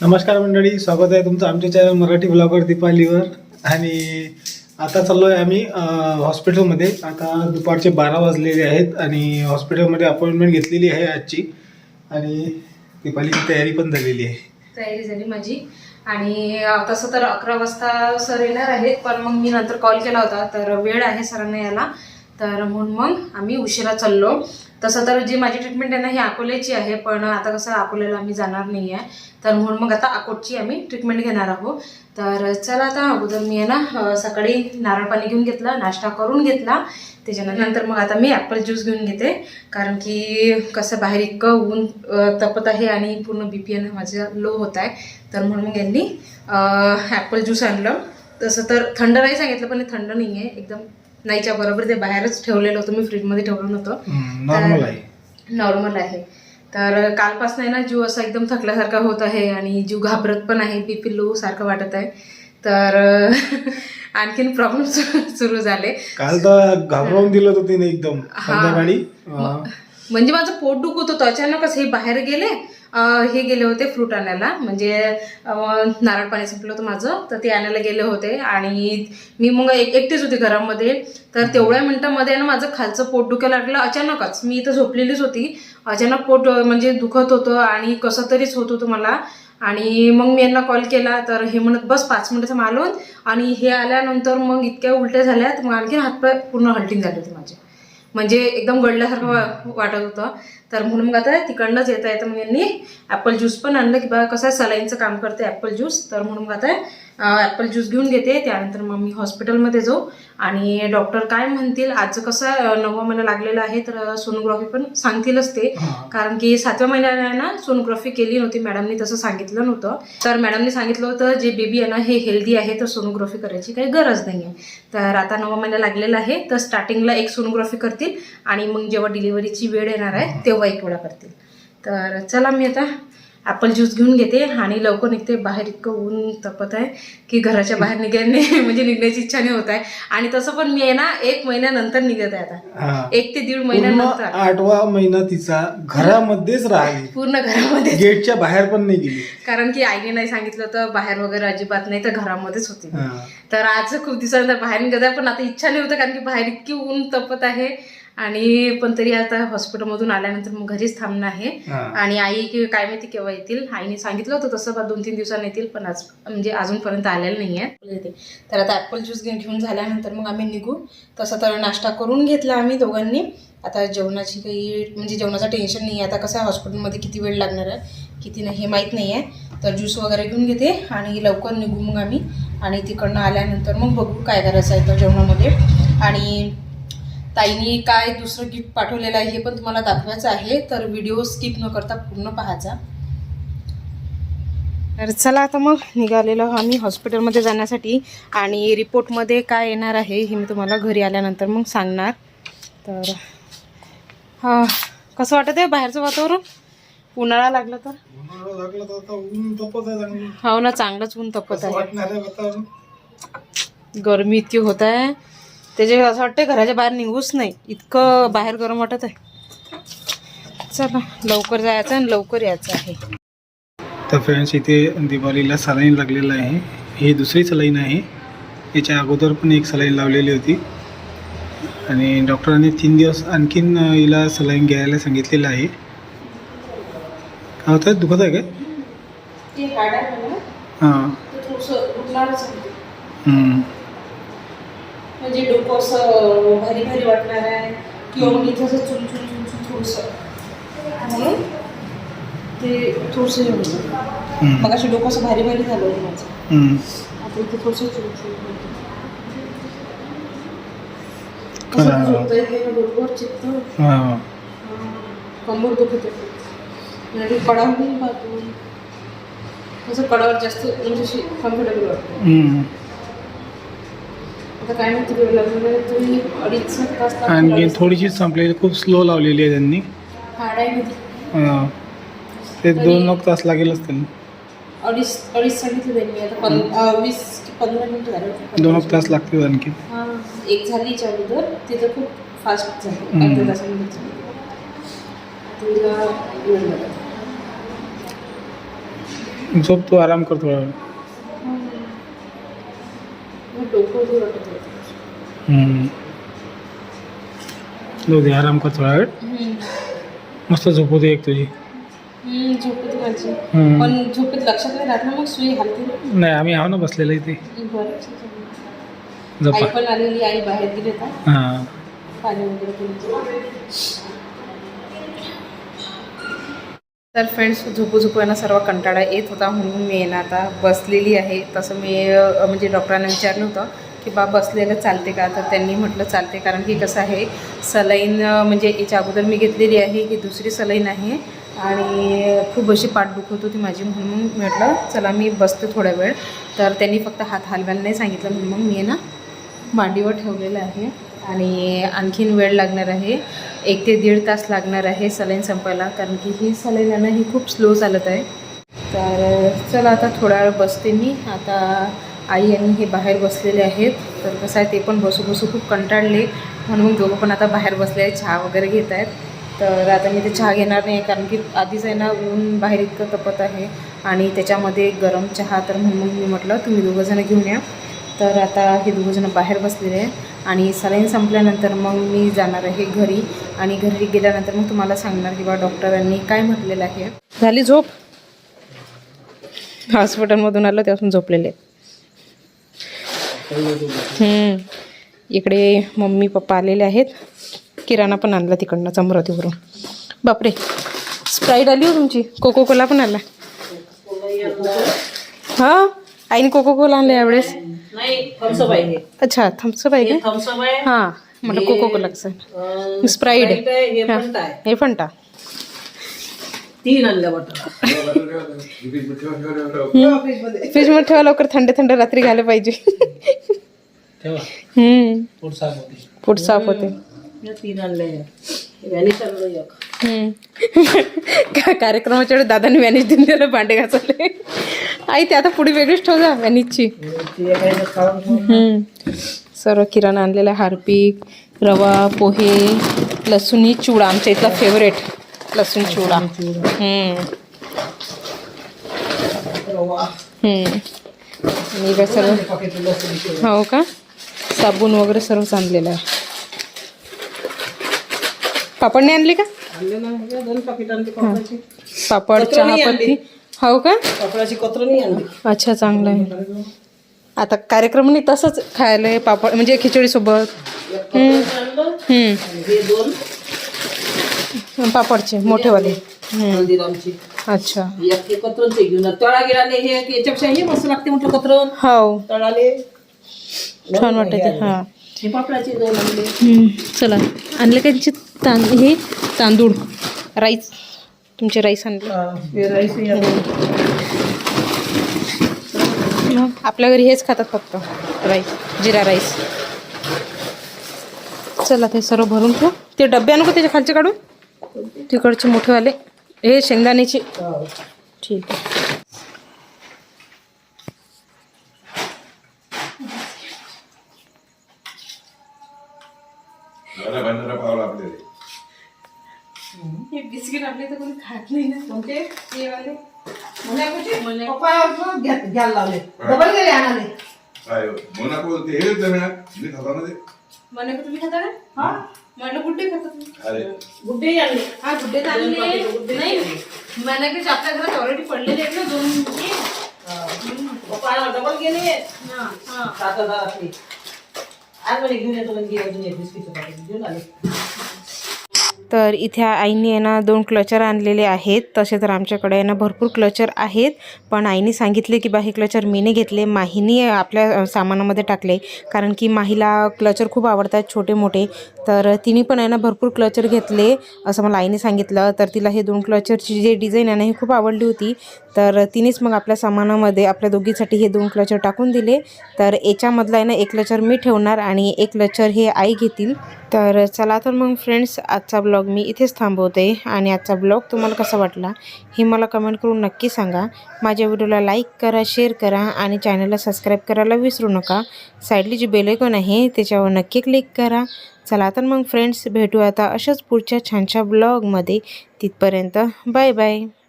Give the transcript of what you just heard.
नमस्कार मंडळी स्वागत आहे तुमचं आमच्या चॅनल मराठी ब्लॉगर दीपालीवर. आणि आता चाललो आहे आम्ही हॉस्पिटलमध्ये आता दुपारचे बारा वाजलेले आहेत आणि हॉस्पिटलमध्ये अपॉइंटमेंट घेतलेली आहे आजची. आणि दीपालीची तयारी पण झालेली आहे. तयारी झाली माझी. आणि तसं तर अकरा वाजता सर येणार आहेत पण मग मी नंतर कॉल केला होता तर वेळ आहे सरांना यायला. तर म्हणून मग आम्ही उशिरा चाललो. तसं तर जी माझी ट्रीटमेंट आहे ना ही अकोल्याची आहे पण आता कसं अकोल्याला आम्ही जाणार नाही आहे तर म्हणून मग आता अकोटची आम्ही ट्रीटमेंट घेणार आहोत. तर चला आता अगोदर मी आहे ना सकाळी नारळ पाणी घेऊन घेतला नाश्ता करून घेतला. त्याच्यानंतर मग आता मी ॲपल ज्यूस घेऊन घेते. कारण की कसं बाहेर इतकं ऊन तपत आहे आणि पूर्ण बी पी एन माझं लो होत आहे. तर म्हणून मग यांनी ॲपल ज्यूस आणलं. तसं तर थंड नाही सांगितलं पण हे थंड नाही आहे एकदम नाहीच्या बरोबर ते बाहेरच ठेवलेलं होतं मी फ्रीजमध्ये ठेवलं नव्हतं. नॉर्मल आहे. नॉर्मल आहे. तर कालपासून आहे ना जीव असा एकदम थकल्यासारखा होत आहे आणि जीव घाबरत पण आहे बी पी लो सारखं वाटत आहे. तर आणखीन प्रॉब्लेम सुरू झाले. काल तर घाबरवून दिलं होतं तिने एकदम. संध्याकाळी. म्हणजे माझं पोट दुखत होतं. अचानकच हे बाहेर गेले हे गेले होते फ्रूट आणायला. म्हणजे नारळ पाणी संपलं होतं माझं तर ते आणायला गेले होते. आणि मी मग एक एकटीच होती घरामध्ये. तर तेवढ्या मिनिटामध्ये ना माझं खालचं पोट दुखायला लागलं. अचानकच मी इथं झोपलेलीच होती. अचानक पोट म्हणजे दुखत होतं आणि कसं तरीच होत होतं मला. आणि मग मी यांना कॉल केला. तर हे म्हणत बस पाच मिनिटाचं मालून आणि हे आल्यानंतर मग इतक्या उलट्या झाल्यात. मग आणखी हातपाय पूर्ण हल्टिंग झाले होते माझे. म्हणजे एकदम गळल्यासारखं वा- वाटत होतं. तर म्हणून मग आता तिकडनंच येता येतं मग यांनी ॲपल ज्यूस पण आणलं की बा कसं सलाईनचं काम करते ॲपल ज्यूस तर म्हणून मग आता ॲपल ज्यूस घेऊन घेते. त्यानंतर मग मी हॉस्पिटलमध्ये जाऊ. आणि डॉक्टर काय म्हणतील? आज कसं नववा महिना लागलेला आहे तर सोनोग्राफी पण सांगतीलच ते. कारण की सातव्या महिन्याला ना सोनोग्राफी केली नव्हती. मॅडमनी तसं सांगितलं नव्हतं. तर मॅडमनी सांगितलं होतं जे बेबी आहे ना हे हेल्दी आहे तर सोनोग्राफी करायची काही गरज नाही आहे तर आता नवा महिना लागलेला आहे तर स्टार्टिंगला एक सोनोग्राफी करतील. आणि मग जेव्हा डिलिव्हरीची वेळ येणार आहे तेव्हा एक वेळा करतील. तर चला मी आता ॲपल ज्यूस घेऊन घेते आणि लवकर निघते बाहेर इतकं ऊन तपत आहे की घराच्या बाहेर निघायने म्हणजे निघण्याची इच्छा नाही होत आहे. आणि तसं पण मी आहे ना एक महिन्यानंतर निघत आहे आता. एक ते दीड महिन्यानंतर आठवा महिना तिचा घरामध्येच राहिली पूर्ण घरामध्ये गेटच्या बाहेर पण नाही गेली. कारण की आईने नाही सांगितलं तर बाहेर वगैरे अजिबात नाही तर घरामध्येच होती. तर आज खूप दिवसानंतर बाहेर निघत आहे पण आता इच्छा नाही होतं कारण की बाहेर इतकी ऊन तपत आहे. आणि पण तरी आता हॉस्पिटलमधून आल्यानंतर मग घरीच थांबणं आहे. हा. आणि आई की काय माहिती केव्हा येतील. आईने सांगितलं होतं तसं बा दोन तीन दिवसांनी येतील पण आज म्हणजे अजूनपर्यंत आलेलं नाही आहे तर आता ॲपल ज्यूस घेऊन घेऊन झाल्यानंतर मग आम्ही निघू. तसं तर नाश्ता करून घेतला आम्ही दोघांनी. आता जेवणाची काही म्हणजे जेवणाचं टेन्शन नाही आहे आता कसं आहे हॉस्पिटलमध्ये किती वेळ लागणार आहे किती नाही हे माहीत नाही आहे तर ज्यूस वगैरे घेऊन घेते आणि लवकर निघू मग आम्ही. आणि तिकडनं आल्यानंतर मग बघू काय करायचं आहे तर जेवणामध्ये. आणि ताईनी काय दुसरं गिफ्ट पाठवलेलं आहे हे पण तुम्हाला दाखवायचं आहे तर व्हिडिओ स्किप न करता पूर्ण पाहायचा. तर चला आता मग निघालेलो आम्ही हॉस्पिटलमध्ये जाण्यासाठी आणि रिपोर्टमध्ये काय येणार आहे हे मी तुम्हाला घरी आल्यानंतर मग सांगणार. तर हा कसं वाटत आहे बाहेरचं वातावरण? उन्हाळा लागला तर. हो ना चांगलंच ऊन तपत आहे. गरमी इतकी होत आहे. त्याचे असं वाटतं घराच्या बाहेर निघूच नाही. इतकं बाहेर गरम वाटत आहे. चला लवकर जायचं आणि लवकर यायचं आहे. तर फ्रेंड्स इथे दिवाळीला सलाईन लागलेलं आहे. ही दुसरी सलाईन आहे. याच्या अगोदर पण एक सलाईन लावलेली होती. आणि डॉक्टरांनी तीन दिवस आणखीन हिला सलाईन घ्यायला सांगितलेलं आहे. काय होतं दुखत आहे काय? हां. म्हणजे डोकं असं भारी भारी वाटणार आहे. किंवा मग इथं असं चुन चुन चुन चुन थोडंसं. म्हणून ते थोडंसं हे होतं. मग असं डोकं असं भारी भारी झालं होतं माझं. हम्म. आता इथे थोडंसं चुन चुन हां? कंबर दुखत होते आणि कडावून पाहतो. असं कडावर जास्त म्हणजे अशी कम्फर्टेबल वाटतं हम्म. आता काय माहिती वेळ लागणार आहे तरी अडीच तास लागतील. आणखी थोडीशी संपलेली खूप स्लो लावलेली आहे त्यांनी. हां. ते दोन एक तास लागेलच त्यांना. अडीच अडीच सांगितलं त्यांनी आता पं अं, वीस की पंधरा मिनिटं झाले दोन एक तास लागतील आणखी. हां एक झाली अगोदर तिथं खूप फास्ट झाली. हम्म. अर्ध्या तासामध्ये झाली तिला वेळ लागला झोप तू आराम कर थोडा वेळ. डोकं. हम्म. जाऊ दे आराम कर थोडा वेळ हम्म. मस्त झोपू दे एक तुझी. हम्म, झोपेत हम्म. पण झोपेत लक्षात नाही राहत ना मग सुई हलते नाही आम्ही आहो ना बसलेलं इथे. बरं ठीक आहे. झोपा आई पण आलेली आई बाहेर गेली आता. हां. पाणी वगैरे पिण्याचं. तर फ्रेंड्स झोपू झोपू यांना सर्व कंटाळा येत होता म्हणून मी यांना आता बसलेली आहे. तसं मी अ, म्हणजे डॉक्टरांना विचारलं होतं की बा बसलेलं चालते का? तर त्यांनी म्हटलं चालते. कारण की कसं आहे सलाईन म्हणजे याच्या अगोदर मी घेतलेली आहे ही दुसरी सलाईन आहे. आणि खूप अशी पाठ दुखत होती माझी. म्हणून म्हटलं चला मी बसते थोडा वेळ. तर त्यांनी फक्त हात हलवायला नाही सांगितलं. म्हणून मग मी ना मांडीवर ठेवलेलं आहे. आणि आणखीन वेळ लागणार आहे. एक ते दीड तास लागणार आहे सलाईन संपायला. कारण की ही सलाईन आहे ही खूप स्लो चालत आहे. तर चला आता थोडा वेळ बसते मी. आता आई आणि हे बाहेर बसलेले आहेत. तर कसं आहे ते पण बसू बसू खूप कंटाळले. म्हणून मग दोघं पण आता बाहेर बसले आहेत चहा वगैरे घेत आहेत. तर आता मी ते चहा घेणार नाही कारण की आधीच आहे ना ऊन बाहेर इतकं तपत आहे. आणि त्याच्यामध्ये गरम चहा तर म्हणून मग मी म्हटलं तुम्ही दोघंजणं घेऊन या. तर आता हे दोघंजणं बाहेर बसलेले आहे आणि सलाईन संपल्यानंतर मग मी जाणार आहे घरी. आणि घरी गेल्यानंतर मग तुम्हाला सांगणार की बा डॉक्टरांनी काय म्हटलेलं आहे. झाली झोप? हॉस्पिटलमधून आलं त्यापासून झोपलेले हम्म. इकडे मम्मी पप्पा आलेले आहेत. किराणा पण आणला तिकडनं अमरावतीवरून बापरे. स्प्राईट आली हो तुमची. कोको कोला पण आला हा? आईने कोको कोला आणले यावेळेस. अच्छा थम्सअप आहे हे हां म्हटलं कोको कोलाचं स्प्राईट हे फंटा तीन आणल्या बटर फ्रीजमध्ये ठेवा लवकर थंड थंड रात्री घायला पाहिजे. हम्म. पोट साफ होते. तीन आणले कार्यक्रमाच्या वेळी दादाने व्हॅनिश देऊन दिलं भांडे घासले आई ते आता पुढे वेगळीच ठेव जा व्हॅनिशची. सर्व किराणा आणलेला हार्पिक रवा पोहे लसूण चिवडा आमच्या इथला फेवरेट लसूण चिवडा. हम्म. रवा. हम्म. आणि इकडे सर्व. हो का? साबण वगैरे सर्वच आणलेलं आहे. पापड नाही आणली का? पापड कचरा चहा नाही पत्ती. आणली. हो का? पापडाची कत्र नाही अच्छा चांगलं आहे. आता कार्यक्रम नाही तसंच खायला आहे पापड म्हणजे खिचडी सोबत एक कत्र आणलं हम्म. आणि हे दोन पापडचे मोठेवाले. हल्दीरामची अच्छा. एक ते कत्रणचे घेऊन आले. तळा गिळाले हे याच्यापेक्षा हे मस्त लागते म्हटलं कत्रण हो. तळाले. छान वाटते हां. हे पापडाचे दोन आणले. चला. आणले का त्यांचे तां हे? तांदूळ. राईस. तुमचे राईस आणले. राईस हे आपल्या घरी हेच खातात फक्त. Rice jeera rice. चला ते सर्व भरून ठेव. ते डबे आणू का त्याच्या खालचे काढून? तिकडचे मोठेवाले हे शेंगदाण्याचे हा. ठीक आहे जरा बंदरा पावला आपल्याला हे बिस्किट आपले तर कोणी खात नाही ना कोणते? हे वाले पप्पा घ्या- घ्यायला लावले डबल गेले आणाले काय मोना बोलते हे जमीन मी खाता ना ते म्हणे का तुम्ही खाता ना हा म्हटलं गुड्डे खाता तुम्ही अरे. गुड्डे आणले. हा गुड्डे तर आणले. नाही म्हणे की आपल्या घरात ऑलरेडी पडलेले आहेत ना दोन डबल गेले. हा, हा. सात हजारातले आज म्हणे घेऊन येतो म्हणजे बिस्किटचं पाकिट घेऊन आले. तर इथे आईने आहे ना दोन क्लचर आणलेले आहेत. तसे तर आमच्याकडे आहे ना भरपूर क्लचर आहेत. पण आईने सांगितले की बा हे क्लचर मीने घेतले माहीने आपल्या सामानामध्ये टाकले. कारण की माहीला क्लचर खूप आवडतात छोटे मोठे तर तिने पण आहे ना भरपूर क्लचर घेतले असं मला आईने सांगितलं. तर तिला हे दोन क्लचरची जे डिझाईन आहे ना ही खूप आवडली होती. तर तिनेच मग आपल्या सामानामध्ये आपल्या दोघीसाठी हे दोन क्लचर टाकून दिले. तर याच्यामधला आहे ना एक क्लचर मी ठेवणार आणि एक क्लचर हे आई घेतील. तर चला तर मग फ्रेंड्स आजचा ब्लॉग मी इथेच थांबवते. आणि आजचा ब्लॉग तुम्हाला कसा वाटला हे मला कमेंट करून नक्की सांगा. माझ्या व्हिडिओला लाईक करा शेअर करा आणि चॅनलला सबस्क्राईब करायला विसरू नका. साईडली जी बेलेकॉन आहे त्याच्यावर नक्की क्लिक करा. चला तर मग फ्रेंड्स भेटू आता अशाच पुढच्या छानशा ब्लॉगमध्ये तिथपर्यंत बाय बाय